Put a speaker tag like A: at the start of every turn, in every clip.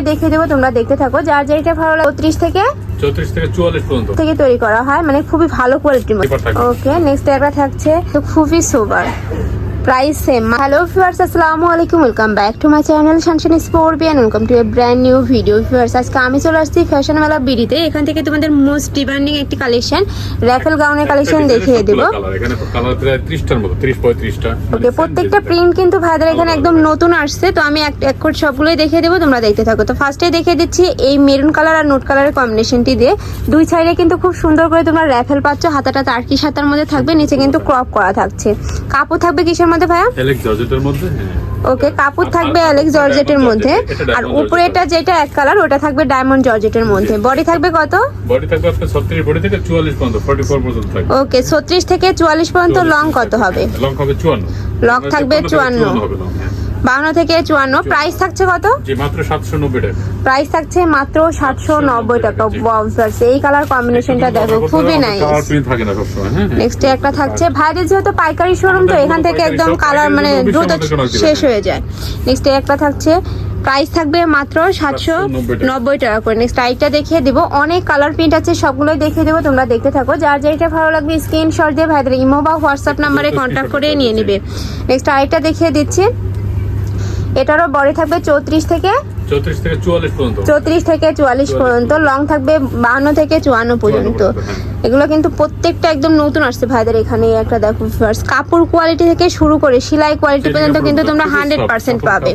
A: সবগুলোই দেখিয়ে দেবো তোমরা দেখতে থাকো। যার যেটা ভালো লাগে চৌত্রিশ থেকে
B: থেকে চুয়াল্লিশ পর্যন্ত।
A: থেকে তৈরি করা হয়। মানে খুবই ভালো কোয়ালিটির মধ্যে। ওকে নেক্সট একটা থাকছে তো খুবই sober price same hello viewers আসসালামু আলাইকুম welcome back to my channel Shanshan স্পোর্টবিয়ান welcome to a brand new video viewers আজকে আমি চলে আসছি ফ্যাশন মেলা বিডিতে এখান থেকে তোমাদের মোস্ট ডিমান্ডিং একটি কালেকশন র্যাফেল গাউনের কালেকশন দেখিয়ে দেবো। ওকে প্রত্যেকটা প্রিন্ট কিন্তু ভাইদের এখানে একদম নতুন আসছে, তো আমি এক এক করে সবগুলোই দেখিয়ে দেবো, তোমরা দেখতে থাকো। তো ফার্স্টে দেখিয়ে দিচ্ছি এই মেরুন কালার আর নোট কালারের কম্বিনেশনটি দিয়ে। দুই সাইডে কিন্তু খুব সুন্দর করে তোমরা র্যাফেল পাচ্ছ, হাতাটা তার তার্কি হাতার মধ্যে থাকবে, নিচে কিন্তু ক্রপ করা থাকছে। কাপড় থাকবে কিসের মধ্যে? ভাইয়া?
B: এলেক্স জর্জেটের মধ্যে হ্যাঁ।
A: ওকে কাপড় থাকবে অ্যালেক্স জর্জেটের মধ্যে। আর উপরেটা যেটা এক কালার ওটা থাকবে ডায়মন্ড জর্জেটের মধ্যে। বডি থাকবে কত?
B: বডি থাকবে আপনার ছত্রিশ বডি থেকে চুয়াল্লিশ পর্যন্ত ফর্টি ফোর পর্যন্ত থাকবে।
A: ওকে ছত্রিশ থেকে চুয়াল্লিশ পর্যন্ত লং কত হবে?
B: লং হবে 54
A: লং থাকবে 54
B: হবে long, হ্যাঁ।
A: বাউন্ন থেকে চুয়ান্ন। প্রাইস থাকছে কত?
B: মাত্র সাতশো নব্বই টাকা।
A: প্রাইস থাকছে মাত্র সাতশো নব্বই টাকা। বাউসার্স এই কালার কম্বিনেশনটা দেখো খুবই নাইস
B: কালার প্রিন্ট থাকে না সবসময় হ্যাঁ হ্যাঁ।
A: নেক্সট একটা থাকছে। ভাইদের যেহেতু পাইকারি শোরুম তো এখান থেকে একদম কালার মানে দ্রুত শেষ হয়ে যায়। নেক্সট একটা থাকছে। প্রাইস থাকবে মাত্র সাতশো নব্বই টাকা। করে। নেক্সট আইটা দেখিয়ে দিব। অনেক কালার প্রিন্ট আছে সবগুলোই দেখিয়ে দেবো তোমরা দেখতে থাকো। যার যেটা ভালো লাগবে স্ক্রিনশট দিয়ে ভাইদের ইমো বা হোয়াটসঅ্যাপ নাম্বারে কন্ট্যাক্ট করে নিয়ে নেবে। নেক্সট আইটা দেখিয়ে দিচ্ছি। এটারও বডি থাকবে চৌত্রিশ থেকে
B: চৌত্রিশ থেকে চুয়াল্লিশ পর্যন্ত।
A: চৌত্রিশ থেকে চুয়াল্লিশ পর্যন্ত। লং থাকবে বাহান্ন থেকে চুয়ান্ন পর্যন্ত। এগুলো কিন্তু প্রত্যেকটা একদম নতুন আসছে ভাইদের এখানে একটা দেখো ফার্স্ট কাপড় কোয়ালিটি থেকে শুরু করে সেলাই কোয়ালিটি পর্যন্ত কিন্তু তোমরা হান্ড্রেড পার্সেন্ট পাবে।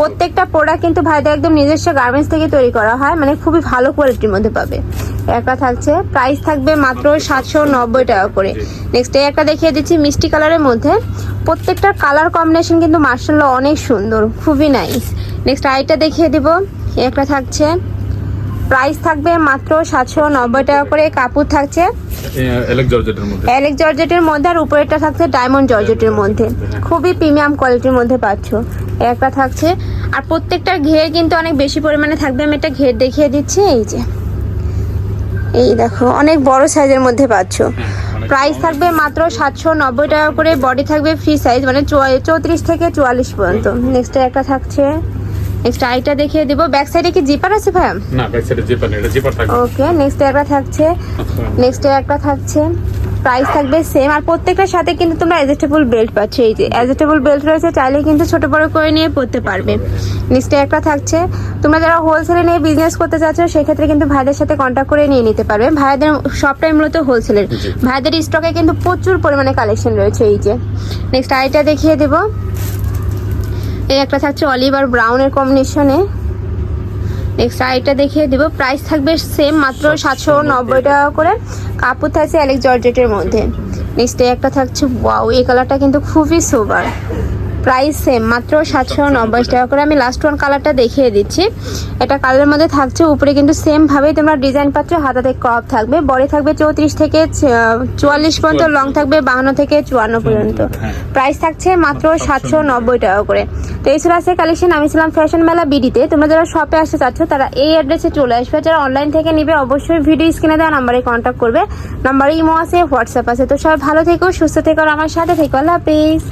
A: প্রত্যেকটা প্রোডাক্ট কিন্তু ভাইদের একদম নিজস্ব গার্মেন্টস থেকে তৈরি করা হয় মানে খুবই ভালো কোয়ালিটির মধ্যে পাবে। একটা থাকছে প্রাইস থাকবে মাত্র সাতশো নব্বই টাকা করে। নেক্সট এই একটা দেখিয়ে দিচ্ছি মিষ্টি কালারের মধ্যে। প্রত্যেকটার কালার কম্বিনেশন কিন্তু মার্শাল্লাহ অনেক সুন্দর খুবই নাইস নেক্সট আইটা দেখিয়ে দিব একটা থাকছে প্রাইস থাকবে মাত্র সাতশো নব্বই টাকা করে কাপড় থাকছে।
B: এলেক্স জর্জেটের মধ্যে।
A: আর উপরেরটা থাকছে ডায়মন্ড জর্জেটের মধ্যে। খুবই প্রিমিয়াম কোয়ালিটির মধ্যে পাচ্ছ। একটা থাকছে। আর প্রত্যেকটার ঘের কিন্তু অনেক বেশি পরিমাণে থাকবে। আমি একটা ঘের দেখিয়ে দিচ্ছি এই যে। এই দেখো অনেক বড় সাইজের মধ্যে পাচ্ছ।
B: অনেক
A: প্রাইস থাকবে মাত্র সাতশো নব্বই টাকা করে। বডি থাকবে ফ্রি সাইজ মানে চৌত্রিশ থেকে চুয়াল্লিশ পর্যন্ত। নেক্সট একটা থাকছে। নেক্সট আইটা দেখিয়ে দিব। ব্যাক সাইডে কি জিপার আছে ভাই
B: না ব্যাক সাইডে জিপার নেই এটা জিপার থাকবে।
A: ওকে নেক্সট একটা থাকছে। নেক্সট একটা থাকছে। প্রাইস থাকবে সেম আর প্রত্যেকটার সাথে কিন্তু তোমরা অ্যাডজাস্টেবল বেল্ট পাচ্ছ। এই যে অ্যাডজাস্টেবল বেল্ট রয়েছে চাইলে কিন্তু ছোট বড় করে নিয়ে পড়তে পারবে। নেক্সট একটা থাকছে। তোমরা যারা হোলসেলে নিয়ে বিজনেস করতে চাচ্ছ সেক্ষেত্রে কিন্তু ভাইদের সাথে কন্ট্যাক্ট করে নিয়ে নিতে পারবে। ভাইদের সবটাই মূলত হোলসেলের। ভাইদের স্টকে কিন্তু প্রচুর পরিমাণে কালেকশন রয়েছে এই যে। নেক্সট আইটা দেখিয়ে দেবো। এই একটা থাকছে অলিভ আর ব্রাউনের কম্বিনেশনে নেক্সট আইটা দেখিয়ে দিব। প্রাইস থাকবে সেম মাত্র সাতশো নব্বই টাকা করে। কাপড় থাকছে অ্যালেক্স জর্জেটের মধ্যে। নেক্সট একটা থাকছে ওয়াও এই কালারটা কিন্তু খুবই সুপার প্রাইস সেম মাত্র সাতশো নব্বই টাকা করে। আমি লাস্ট ওয়ান কালারটা দেখিয়ে দিচ্ছি। এটা কালারের মধ্যে থাকছে উপরে কিন্তু সেম ভাবেই তোমরা ডিজাইন পাচ্ছ। হাতাতে ক্রপ থাকবে। বডি থাকবে চৌত্রিশ থেকে চুয়াল্লিশ পর্যন্ত লং থাকবে বাহান্ন থেকে চুয়ান্ন পর্যন্ত। প্রাইস থাকছে মাত্র সাতশো নব্বই টাকা করে। তো এই ছিল কালেকশন আমি ছিলাম ফ্যাশন মেলা বিডিতে তোমরা যারা শপে আসতে চাচ্ছ, তারা এই অ্যাড্রেসে চলে আসবে। যারা অনলাইন থেকে নিবে, অবশ্যই ভিডিও স্ক্রিনে দেওয়া নাম্বারে কন্ট্যাক্ট করবে। নাম্বারে ইমো আছে হোয়াটসঅ্যাপ আছে। তো সবাই ভালো থেকো, সুস্থ থেকো আমার সাথে থেকো। আল্লাহ হাফিজ।